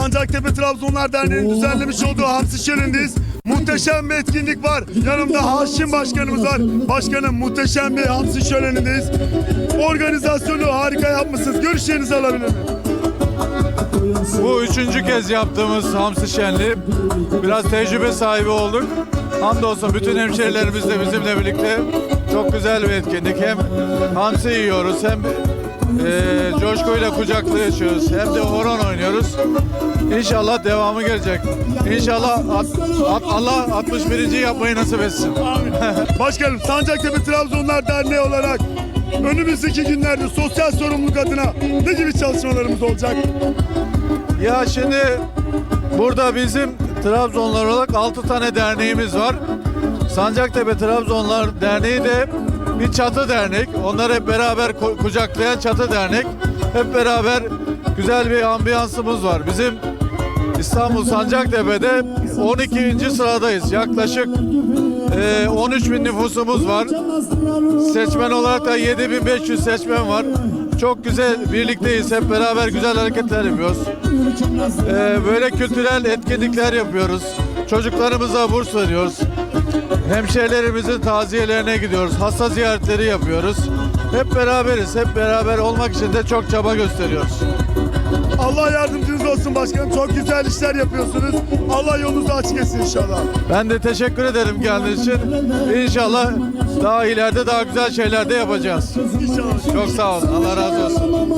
Sancaktepe Trabzonlar Derneği'nin düzenlemiş olduğu hamsi şölenideyiz. Muhteşem bir etkinlik var. Yanımda Haşim Başkanımız var. Başkanım muhteşem bir hamsi şölenindeyiz. Organizasyonu harika yapmışsınız. Görüşlerinizi alabilir miyim? Bu üçüncü kez yaptığımız hamsi şenliği. Biraz tecrübe sahibi olduk. Hamdolsun bütün hemşehrilerimiz de bizimle birlikte çok güzel bir etkinlik. Hem hamsi yiyoruz hem e, coşkuyla kucaklaşıyoruz hem de horon oynuyoruz. İnşallah devamı gelecek. İnşallah at- at- Allah 61. yapmayı nasip etsin. Başkanım Sancaktepe Trabzonlar Derneği olarak önümüzdeki günlerde sosyal sorumluluk adına ne gibi çalışmalarımız olacak? Ya şimdi burada bizim Trabzonlar olarak 6 tane derneğimiz var. Sancaktepe Trabzonlar Derneği de bir çatı dernek. Onlar hep beraber ku- kucaklayan çatı dernek. Hep beraber güzel bir ambiyansımız var. Bizim İstanbul Sancaktepe'de 12. sıradayız. Yaklaşık eee, 13 bin nüfusumuz var. Seçmen olarak da 7500 seçmen var. Çok güzel birlikteyiz. Hep beraber güzel hareketler yapıyoruz. Ee, böyle kültürel etkinlikler yapıyoruz. Çocuklarımıza burs veriyoruz. Hemşehrilerimizin taziyelerine gidiyoruz. Hasta ziyaretleri yapıyoruz. Hep beraberiz. Hep beraber olmak için de çok çaba gösteriyoruz. Allah yardımcınız olsun başkanım. Çok güzel işler yapıyorsunuz. Allah yolunuzu açık etsin inşallah. Ben de teşekkür ederim geldiğiniz için. İnşallah daha ileride daha güzel şeyler de yapacağız. İnşallah. Çok sağ olun. Allah razı olsun.